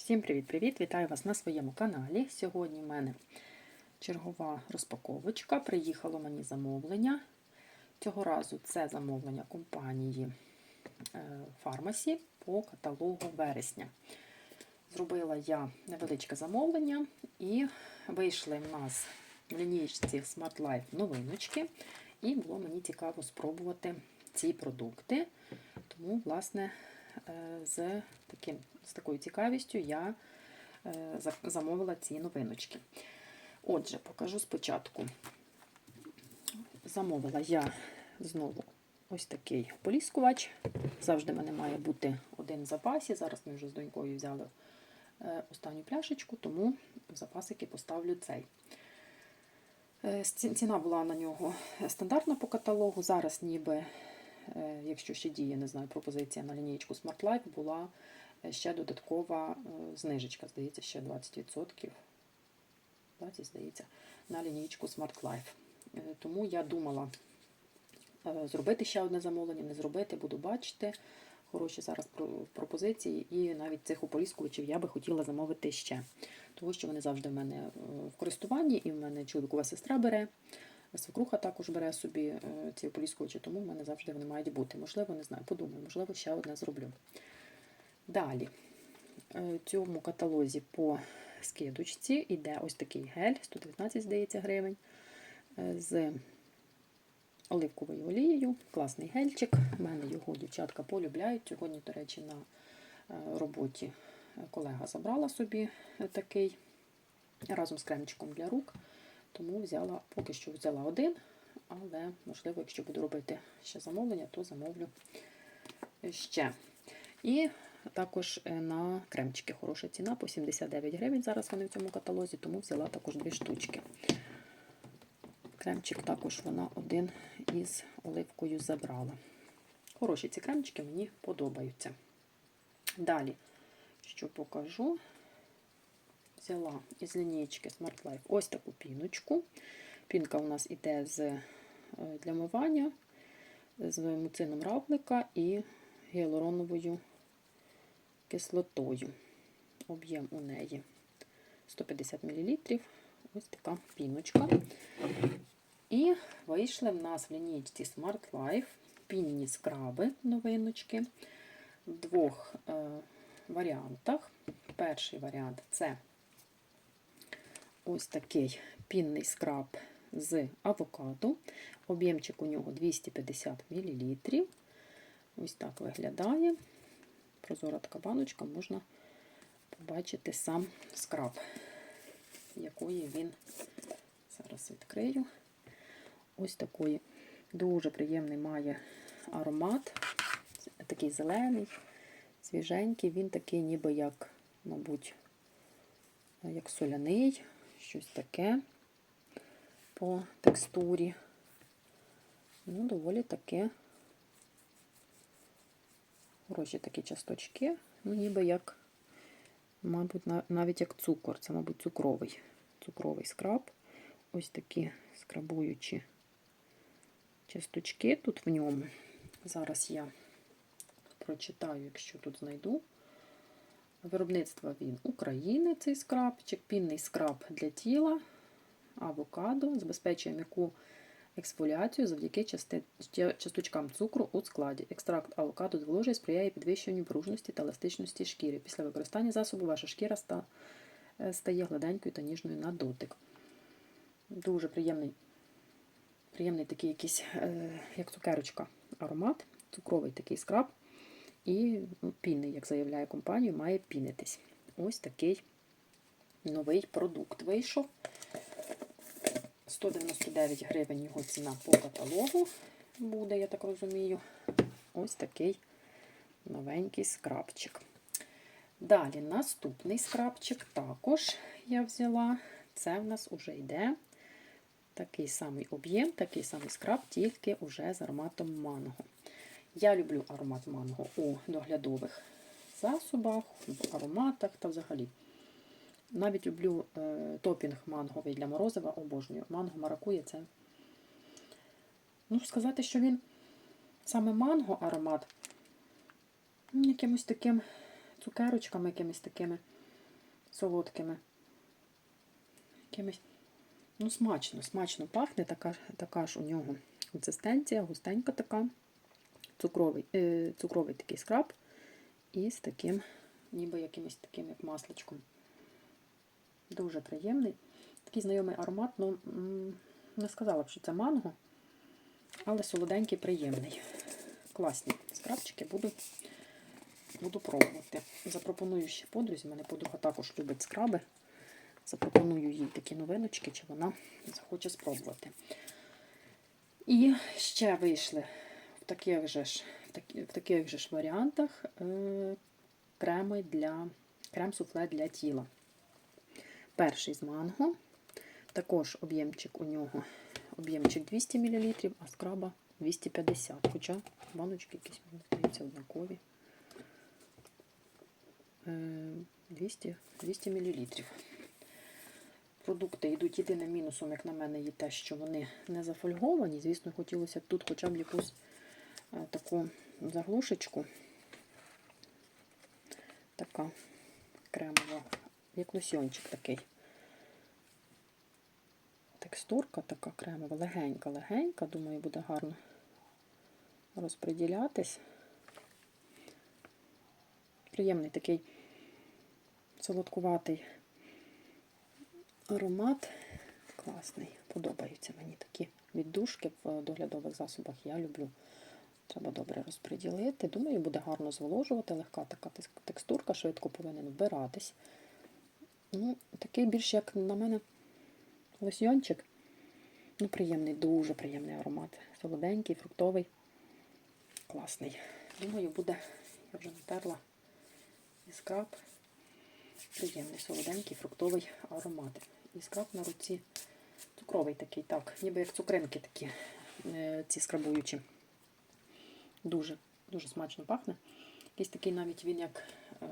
Всім привіт-привіт! Вітаю вас на своєму каналі. Сьогодні в мене чергова розпаковочка. Приїхало мені замовлення. Цього разу це замовлення компанії Фармасі по каталогу вересня. Зробила я невеличке замовлення і вийшли в нас в лінійці Smart Life новиночки. І було мені цікаво спробувати ці продукти. Тому, власне, з таким, з такою цікавістю я замовила ці новиночки. Отже, покажу спочатку. Замовила я знову ось такий поліскувач. Завжди в мене має бути один в запасі. Зараз ми вже з донькою взяли останню пляшечку, тому в запасики поставлю цей. Ціна була на нього стандартна по каталогу. Зараз ніби якщо ще діє, не знаю, пропозиція на лінійку Smart Life, була ще додаткова знижечка, здається, ще 20%. 20, здається, на лінійку Smart Life. Тому я думала зробити ще одне замовлення, не зробити, буду бачити. Хороші зараз пропозиції, і навіть цих ополіскувачів я би хотіла замовити ще. Тому що вони завжди в мене в користуванні, і в мене чоловікова сестра бере. Свекруха також бере собі ці ополіскувачі, тому в мене завжди вони мають бути. Можливо, не знаю, подумаю, можливо, ще одне зроблю. Далі, в цьому каталозі по скидочці йде ось такий гель, 119, здається, гривень, з оливковою олією. Класний гельчик. У мене його дівчатка полюбляють. Сьогодні, до речі, на роботі колега забрала собі такий разом з кремчиком для рук. Тому взяла, поки що взяла один, але, можливо, якщо буду робити ще замовлення, то замовлю ще. І також на кремчики хороша ціна, по 79 гривень. Зараз вони в цьому каталозі, тому взяла також дві штучки. Кремчик також вона один із оливкою забрала. Хороші ці кремчики мені подобаються. Далі, що покажу, взяла із лінійки Smart Life ось таку піночку. Пінка у нас іде з, для мивання з муцином равлика і гіалуроновою кислотою. Об'єм у неї 150 мл. Ось така піночка. І вийшли в нас в лінійці Smart Life пінні скраби новиночки в двох е, варіантах. Перший варіант це ось такий пінний скраб з авокадо. Об'ємчик у нього 250 мл. Ось так виглядає. Прозора така баночка, можна побачити сам скраб, якої він, зараз відкрию. Ось такий дуже приємний має аромат. Такий зелений, свіженький, він такий, ніби як, мабуть, як соляний, щось таке по текстурі. Ну, доволі таке. Хороші такі часточки, ну, ніби як, мабуть, навіть як цукор. Це, мабуть, цукровий. Цукровий скраб. Ось такі скрабуючі часточки тут в ньому. Зараз я прочитаю, якщо тут знайду. Виробництво він України, цей скрабчик, пінний скраб для тіла, авокадо, забезпечує м'яку ексфоліацію завдяки часточкам цукру у складі. Екстракт авокадо зволожує сприяє підвищенню пружності та еластичності шкіри. Після використання засобу ваша шкіра стає гладенькою та ніжною на дотик. Дуже приємний приємний такий якийсь, як цукерочка, аромат, цукровий такий скраб. І ну, пінний, як заявляє компанія, має пінитись. Ось такий новий продукт вийшов. 199 гривень його ціна по каталогу буде, я так розумію. Ось такий новенький скрабчик. Далі наступний скрабчик також я взяла. Це в нас вже йде такий самий об'єм, такий самий скраб, тільки вже з ароматом манго. Я люблю аромат манго у доглядових засобах, в ароматах та взагалі. Навіть люблю е, топінг манговий для морозива, обожнюю. Манго маракує це. Ну, сказати, що він саме манго аромат, якимось таким цукерочками, якимись такими солодкими. Якимись. Ну, смачно, смачно пахне, така, така ж у нього консистенція, густенька така, цукровий, е, цукровий такий скраб і з таким, ніби якимось таким, як масличком. Дуже приємний. Такий знайомий аромат, ну не сказала б, що це манго, але солоденький, приємний. Класні скрабчики буду, буду пробувати. Запропоную ще подрузі, мене подруга також любить скраби. Запропоную їй такі новиночки, чи вона захоче спробувати. І ще вийшли в таких же ж, в такі- в таких же ж варіантах е, креми для крем-суфле для тіла. Перший з манго. Також об'ємчик у нього об'ємчик 200 мл, а скраба 250 Хоча баночки якісь, мені здається, однакові. Е, 200, 200 мл. Продукти йдуть єдиним мінусом, як на мене, є те, що вони не зафольговані. Звісно, хотілося б тут хоча б якусь е, таку заглушечку. Така кремова, як лосьончик такий. Текстурка така кремова, легенька, легенька, думаю, буде гарно розподілятись. Приємний такий солодкуватий аромат. Класний. Подобаються мені такі віддушки в доглядових засобах. Я люблю. Треба добре розподілити. Думаю, буде гарно зволожувати. Легка така текстурка, швидко повинен вбиратись. Ну, такий більш, як на мене, лосьйончик. Ну, приємний, дуже приємний аромат. Солоденький, фруктовий. Класний. Думаю, буде, я вже натерла і скраб. Приємний, солоденький, фруктовий аромат. І скраб на руці цукровий такий, так, ніби як цукринки такі, е, ці скрабуючі. Дуже, дуже смачно пахне. Якийсь такий навіть він як е,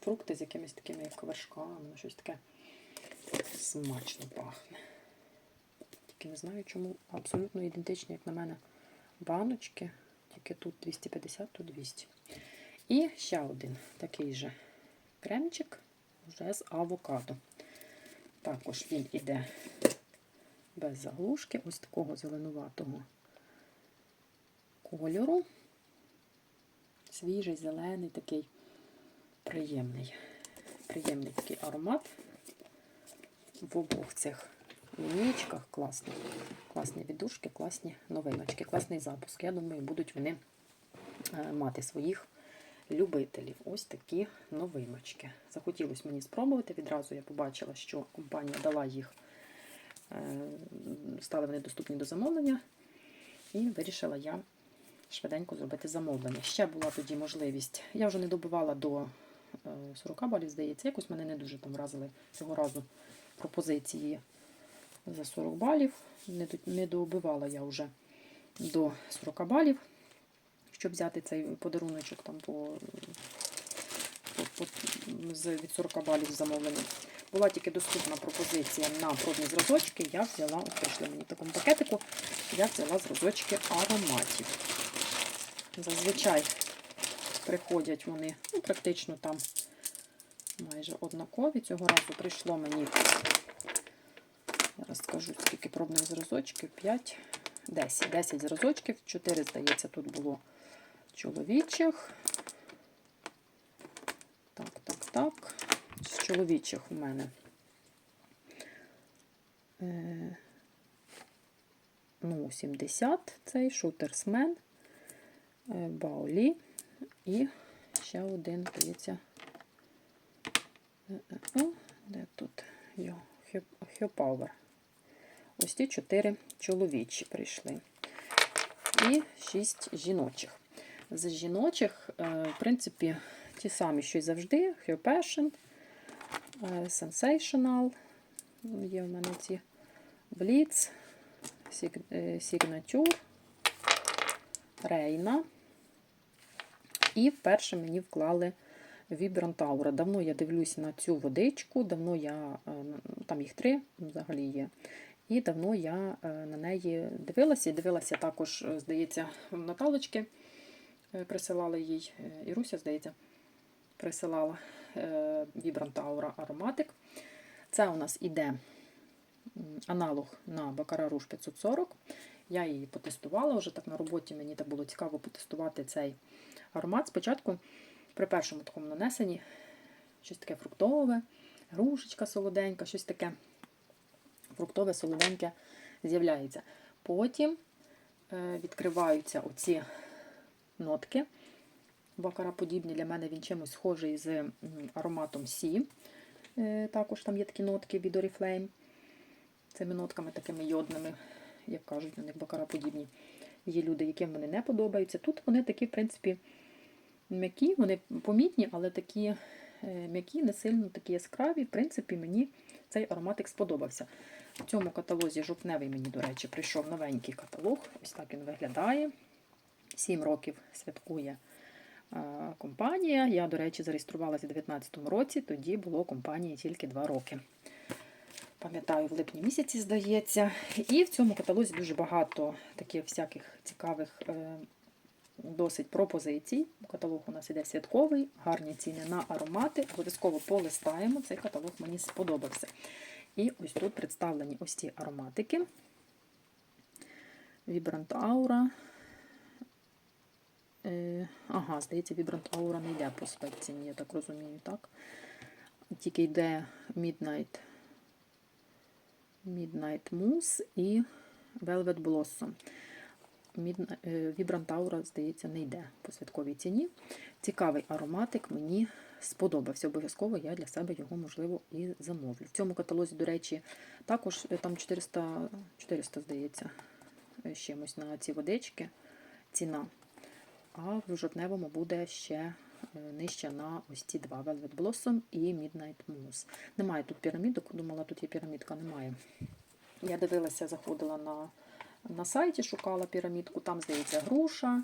фрукти з якимись такими, як вершками, щось таке смачно пахне. Тільки не знаю, чому абсолютно ідентичні, як на мене, баночки. Тільки тут 250, тут 200. І ще один такий же кремчик вже з авокадо. Також він іде без заглушки, ось такого зеленуватого кольору. Свіжий, зелений, такий приємний. Приємний такий аромат в обох цих лінійках. Класні. Класні віддушки, класні новиночки, класний запуск. Я думаю, будуть вони е, мати своїх любителів. Ось такі новиночки. Захотілося мені спробувати. Відразу я побачила, що компанія дала їх, е, стали вони доступні до замовлення, і вирішила я швиденько зробити замовлення. Ще була тоді можливість. Я вже не добивала до е, 40 балів, здається, якось мене не дуже там вразили цього разу пропозиції за 40 балів. Не, до- не добивала я вже до 40 балів, щоб взяти цей подаруночок там по, по, по, від 40 балів замовлення. Була тільки доступна пропозиція на пробні зразочки. Я взяла, от прийшли мені в такому пакетику, я взяла зразочки ароматів. Зазвичай приходять вони ну, практично там майже однакові. Цього разу прийшло мені, зараз скажу, скільки пробних зразочків, 5, 10. 10 зразочків, 4, здається, тут було чоловічих. Так, так, так. З чоловічих у мене. Е, ну, 70 цей шутерсмен, е, Баолі і ще один, здається, де тут Хьопауер. Ось ті чотири чоловічі прийшли. І шість жіночих. З жіночих, е, в принципі, ті самі, що й завжди: е, Sensational. Є в мене ці Blitz, е, Signature, Рейна. І вперше мені вклали Aura. Давно я дивлюся на цю водичку, давно я, е, там їх три взагалі є. І давно я е, на неї дивилася. І дивилася також, е, здається, Наталочки присилали їй, Іруся, здається. присилала Aura Aromatic. Це у нас іде аналог на Baccarat Rouge 540. Я її потестувала вже так на роботі. Мені так було цікаво потестувати цей аромат. Спочатку при першому такому нанесенні щось таке фруктове, грушечка солоденька, щось таке фруктове, солоденьке з'являється. Потім е, відкриваються оці нотки. Бакара подібні. Для мене він чимось схожий з ароматом Сі. Е, Також там є такі нотки від Oriflame. Цими нотками такими йодними, як кажуть, на них бакара подібні. Є люди, яким вони не подобаються. Тут вони такі, в принципі, м'які, вони помітні, але такі е, м'які, не сильно такі яскраві. В принципі, мені цей ароматик сподобався. В цьому каталозі жовтневий мені, до речі, прийшов новенький каталог. Ось так він виглядає. Сім років святкує компанія. Я, до речі, зареєструвалася у 2019 році, тоді було компанії тільки 2 роки. Пам'ятаю, в липні місяці, здається. І в цьому каталозі дуже багато таких всяких цікавих е, досить пропозицій. Каталог у нас іде святковий, гарні ціни на аромати. Обов'язково полистаємо. Цей каталог мені сподобався. І ось тут представлені ось ці ароматики. Vibrant Aura. Е, ага, здається, Vibrant Aura не йде по спеції, я так розумію, так? Тільки йде Midnight, Midnight Mousse і Velvet Blossom. Е, здається, не йде по святковій ціні. Цікавий ароматик, мені сподобався. Обов'язково я для себе його, можливо, і замовлю. В цьому каталозі, до речі, також е, там 400, 400 здається, е, чимось на ці водички ціна. А в жовтневому буде ще нижче на ось ці два Velvet Blossom і Midnight Mousse. Немає тут пірамідок, думала, тут є пірамідка, немає. Я дивилася, заходила на, на сайті, шукала пірамідку, там, здається, груша,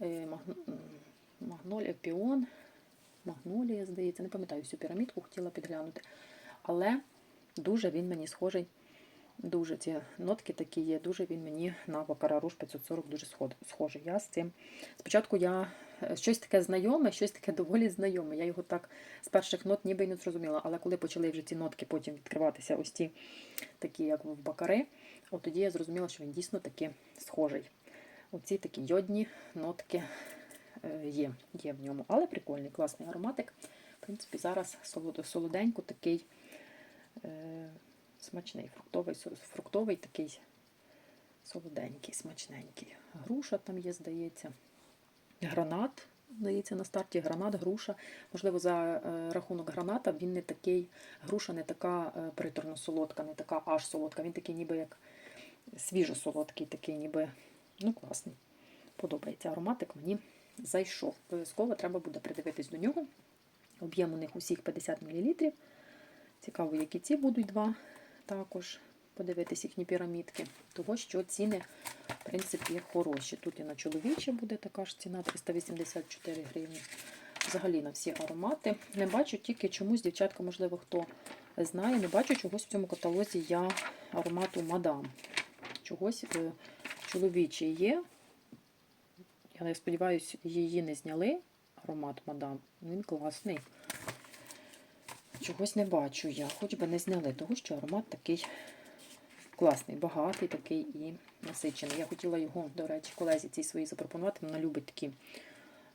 е, магн- магнолія, піон, магнолія, здається, не пам'ятаю всю пірамідку, хотіла підглянути. Але дуже він мені схожий. Дуже ці нотки такі є, дуже він мені на Бакара Руж 540 дуже схожий. Я з цим. Спочатку я е, щось таке знайоме, щось таке доволі знайоме. Я його так з перших нот ніби й не зрозуміла. Але коли почали вже ці нотки потім відкриватися, ось ті такі, як в Бакари, от тоді я зрозуміла, що він дійсно таки схожий. Оці такі йодні нотки е, є, є в ньому. Але прикольний, класний ароматик. В принципі, зараз солоденько такий. Смачний, фруктовий, фруктовий такий солоденький, смачненький. Груша там є, здається. Гранат, здається, на старті гранат, груша. Можливо, за е, рахунок граната він не такий, груша не така е, приторно солодка, не така аж солодка. Він такий ніби як свіжо солодкий, такий ніби, ну, класний. Подобається ароматик, мені зайшов. Обов'язково треба буде придивитись до нього. Об'єм у них усіх 50 мл. Цікаво, які ці будуть два також подивитись їхні пірамідки, того що ціни, в принципі, хороші. Тут і на чоловіче буде така ж ціна 384 гривні. Взагалі на всі аромати. Не бачу тільки чомусь, дівчатка, можливо, хто знає, не бачу чогось в цьому каталозі я аромату мадам. Чогось е, чоловічий є. Я сподіваюся, її не зняли. Аромат мадам. Він класний. Чогось не бачу я, хоч би не зняли, того що аромат такий класний, багатий такий і насичений. Я хотіла його, до речі, колезі цій своїй запропонувати. Вона любить такі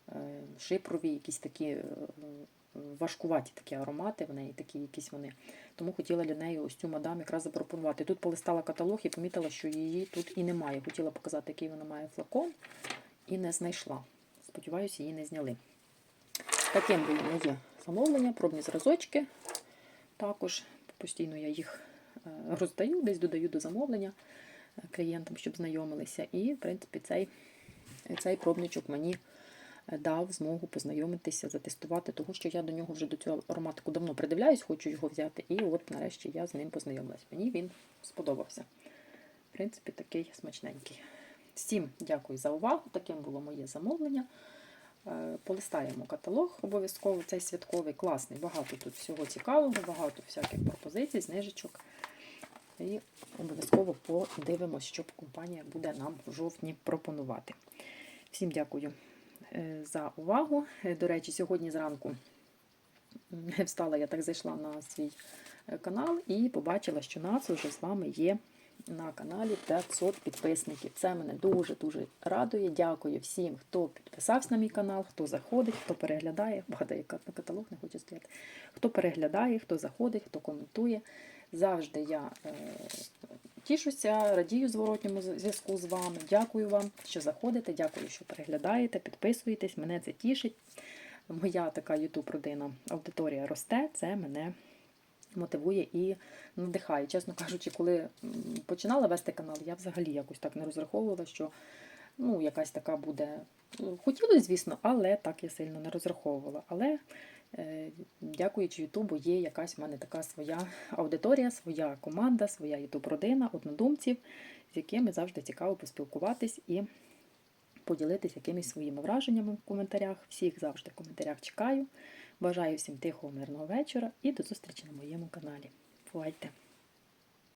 е, шипрові, якісь такі е, важкуваті такі аромати, в неї такі якісь вони. Тому хотіла для неї ось цю мадам якраз запропонувати. Тут полистала каталог і помітила, що її тут і немає. Хотіла показати, який вона має флакон, і не знайшла. Сподіваюся, її не зняли. Таким було моє замовлення, пробні зразочки. Також постійно я їх е, роздаю, десь додаю до замовлення е, клієнтам, щоб знайомилися. І, в принципі, цей, цей пробничок мені е, дав змогу познайомитися, затестувати, тому що я до нього вже до цього ароматику давно придивляюсь, хочу його взяти. І от нарешті я з ним познайомилась. Мені він сподобався. В принципі, такий смачненький. Всім дякую за увагу. Таким було моє замовлення. Е, Полистаємо каталог обов'язково. Цей святковий класний. Багато тут всього цікавого, багато всяких пропозицій, знижечок. І обов'язково подивимось, що компанія буде нам в жовтні пропонувати. Всім дякую е, за увагу. Е, До речі, сьогодні зранку встала, я так зайшла на свій канал і побачила, що нас вже з вами є на каналі 500 підписників. Це мене дуже-дуже радує. Дякую всім, хто підписався на мій канал, хто заходить, хто переглядає. Багато на каталог не хочу стояти. Хто переглядає, хто заходить, хто коментує. Завжди я е, тішуся, радію зворотньому зв'язку з вами. Дякую вам, що заходите, дякую, що переглядаєте, підписуєтесь. Мене це тішить. Моя така youtube родина аудиторія росте, це мене мотивує і надихає. Чесно кажучи, коли починала вести канал, я взагалі якось так не розраховувала, що ну, якась така буде. ну, Хотілося, звісно, але так я сильно не розраховувала. Але е, дякуючи Ютубу, є якась в мене така своя аудиторія, своя команда, своя ютуб-родина, однодумців, з якими завжди цікаво поспілкуватись і поділитись якимись своїми враженнями в коментарях. Всіх завжди в коментарях чекаю. Бажаю всім тихого, мирного вечора і до зустрічі на моєму каналі. Бувайте!